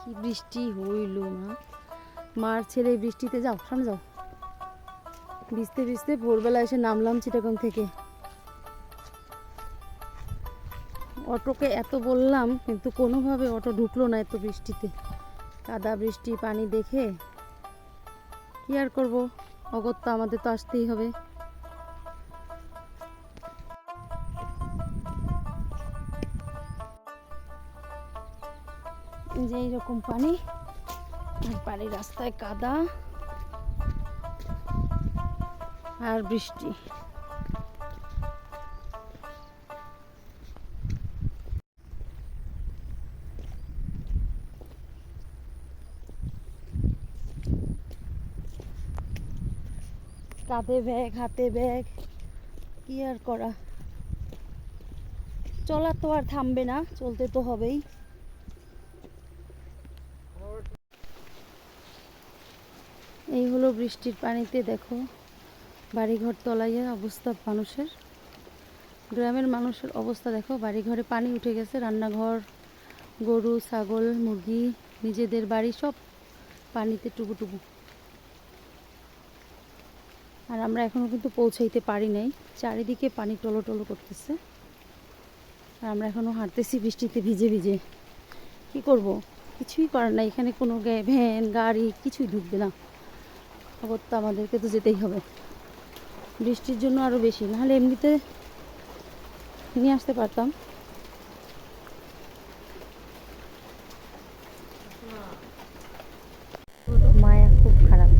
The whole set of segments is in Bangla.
কি বৃষ্টি হইল মা। মার ছেলে, বৃষ্টিতে যাও, সামনে যাও। ভিজতে ভিজতে ভোরবেলা এসে নামলাম চিটাগং থেকে। অটোকে এত বললাম, কিন্তু কোনোভাবে অটো ঢুকলো না এত বৃষ্টিতে। কাদা বৃষ্টি, পানি দেখে কি আর করব? অগত্যা আমাদের তো আসতেই হবে। যে এইরকম পানি, আর রাস্তায় কাদা আর বৃষ্টি। কাঁধে ব্যাগ, হাতে ব্যাগ, কি আর করা? চলা তো আর থামবে না, চলতে তো হবেই। এই হলো বৃষ্টির পানিতে, দেখো, বাড়িঘর তলাইয়া অবস্থা মানুষের। গ্রামের মানুষের অবস্থা, দেখো, বাড়িঘরে পানি উঠে গেছে, রান্নাঘর, গরু, ছাগল, মুরগি, নিজেদের বাড়ি সব পানিতে টুবু আর আমরা এখনও কিন্তু পৌঁছাইতে পারি নাই, চারিদিকে পানি টলো টলো করতেছে। আর আমরা এখনও হাঁটতেছি, বৃষ্টিতে ভিজে ভিজে। কি করব? কিছুই করার নাই, এখানে কোনো ভ্যান, গাড়ি, কিছুই ঢুকবে না। খবর তো আমাদেরকে তো যেতেই হবে। বৃষ্টির জন্য আরও বেশি, নাহলে এমনিতে নিয়ে আসতে পারতাম। মায়া খুব খারাপ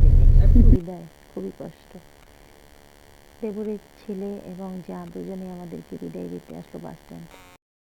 খুবই কষ্ট। দেবরের ছেলে এবং যা দুজনে আমাদেরকে বিদায় দিতে আসলো বাস স্ট্যান্ড